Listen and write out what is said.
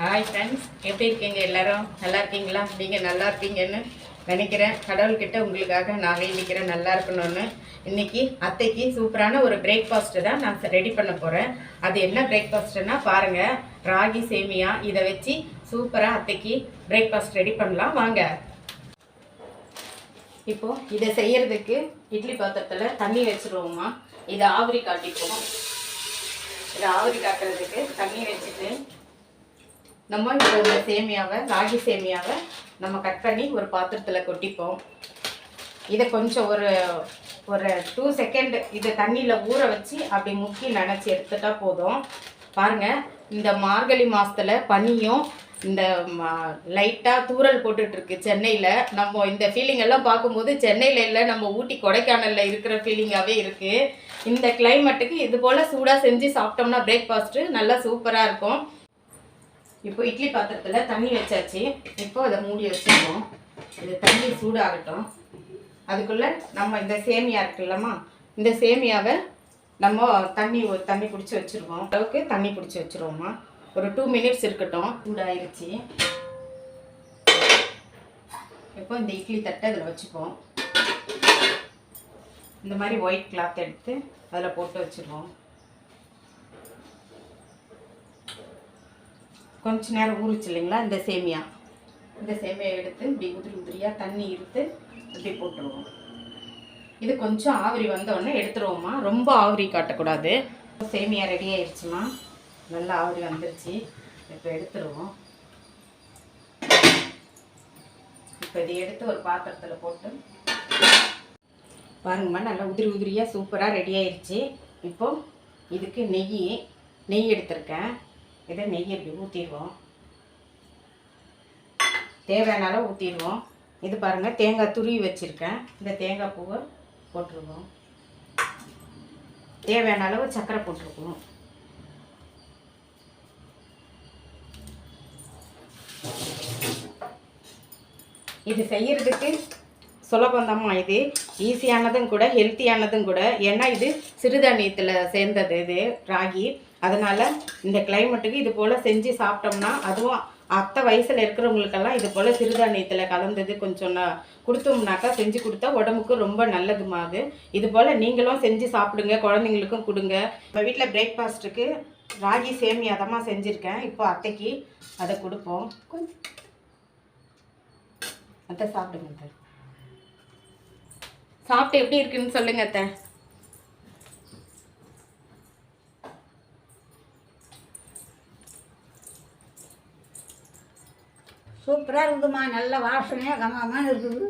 Hi friends எப்படி இருக்கீங்க எல்லாரும்? நல்லா இருக்கீங்களா? நீங்கள் நல்லா இருப்பீங்கன்னு நினைக்கிறேன். கடவுள்கிட்ட உங்களுக்காக நான் வேண்டிக்கிறேன் நல்லா இருக்கணும்னு. இன்னைக்கு அத்தைக்கு சூப்பரான ஒரு பிரேக்ஃபாஸ்ட்டு தான் நான் ரெடி பண்ண போகிறேன் அது என்ன பிரேக்ஃபாஸ்ட்டுன்னா பாருங்கள் ராகி சேமியா. இதை வச்சு சூப்பராக அத்தைக்கு பிரேக்ஃபாஸ்ட் ரெடி பண்ணலாம். வாங்க. இப்போது இதை செய்கிறதுக்கு இட்லி பாத்திரத்தில் தண்ணி வச்சுருவோமா இதை ஆவரி காட்டிப்போம் இதை ஆவரி காட்டுறதுக்கு தண்ணி வச்சுட்டு நம்ம இப்போ இந்த சேமியாவை ராகி சேமியாவை நம்ம கட் பண்ணி ஒரு பாத்திரத்தில் கொட்டிப்போம். இதை கொஞ்சம் ஒரு ஒரு டூ செகண்ட் இதை தண்ணியில் ஊற வச்சு அப்படி முக்கி நினச்சி எடுத்துட்டா போதும். பாருங்கள் இந்த மார்கழி மாதத்தில் பனியும் இந்த லைட்டாக தூறல் போட்டுட்ருக்கு சென்னையில். நம்ம இந்த ஃபீலிங் எல்லாம் பார்க்கும்போது சென்னையில் இல்லை நம்ம ஊட்டி கொடைக்கானலில் இருக்கிற ஃபீலிங்காகவே இருக்குது இந்த கிளைமேட்டுக்கு இது போல் சூடாக செஞ்சு சாப்பிட்டோம்னா பிரேக்ஃபாஸ்ட்டு நல்லா சூப்பராக இருக்கும். இப்போ இட்லி பாத்திரத்தில் தண்ணி வச்சாச்சு. இப்போ அதை மூடி வச்சுருக்கோம் இது தண்ணி சூடாகட்டும். அதுக்குள்ளே நம்ம இந்த சேமியா இருக்குல்லம்மா இந்த சேமியாவை நம்ம தண்ணி தண்ணி பிடிச்சி வச்சுருவோம். அளவுக்கு தண்ணி பிடிச்சி வச்சுருவோம்மா. ஒரு டூ மினிட்ஸ் இருக்கட்டும். சூடாயிருச்சு. இப்போ இந்த இட்லி தட்டை அதில் வச்சுப்போம். இந்த மாதிரி ஒயிட் கிளாத் எடுத்து அதில் போட்டு வச்சுருவோம். கொஞ்ச நேரம் ஊறிச்சு இல்லைங்களா? இந்த சேமியா. இந்த சேமியா எடுத்து இப்படி உதிரி உதிரியாக தண்ணி இருத்து இப்படி போட்டுருவோம். இது கொஞ்சம் ஆவிரி வந்தோடனே எடுத்துருவோம்மா. ரொம்ப ஆவிரி காட்டக்கூடாது. சேமியா ரெடி ஆயிடுச்சுமா நல்லா ஆவிரி வந்துருச்சு. இப்போ எடுத்துருவோம். இப்போ இதை எடுத்து ஒரு பாத்திரத்தில் போட்டு பாருங்கம்மா நல்லா உதிரி உதிரியாக சூப்பராக ரெடி ஆயிடுச்சு இப்போது இதுக்கு நெய் நெய் எடுத்திருக்கேன். இதை நெய் இப்படி ஊற்றிடுவோம் தேவையான அளவு ஊற்றிடுவோம் இது பாருங்கள் தேங்காய் துருவி வச்சுருக்கேன். இந்த தேங்காய் பூவை போட்டுருவோம். தேவையான அளவு சர்க்கரை போட்டிருக்கோம் இது செய்யறதுக்கு சுலபந்தமா இது. ஈஸியானதும் கூட ஹெல்த்தியானதும் கூட. ஏன்னா இது சிறுதானியத்தில் சேர்ந்தது இது ராகி. அதனால் இந்த கிளைமேட்டுக்கு இது போல் செஞ்சு சாப்பிட்டோம்னா அதுவும் அத்தை வயசில் இருக்கிறவங்களுக்கெல்லாம் இது போல் சிறுதானியத்தில் கலந்தது கொஞ்சம் நான் கொடுத்தோம்னாக்கா செஞ்சு கொடுத்தா உடம்புக்கு ரொம்ப நல்லதுமா அது. இது போல் நீங்களும் செஞ்சு சாப்பிடுங்க குழந்தைங்களுக்கும் கொடுங்க. இப்போ வீட்டில் பிரேக்ஃபாஸ்ட்டுக்கு ராகி சேமியாதமாக செஞ்சுருக்கேன். இப்போ அத்தைக்கு அதை கொடுப்போம். கொஞ்சம் அத்தை சாப்பிடுங்க அத்தை. சாப்பிட்டு எப்படி இருக்குன்னு சொல்லுங்க அத்தை. சூப்பராக இருக்குதுமா நல்ல வாசனையாக கமாமல் இருக்குது.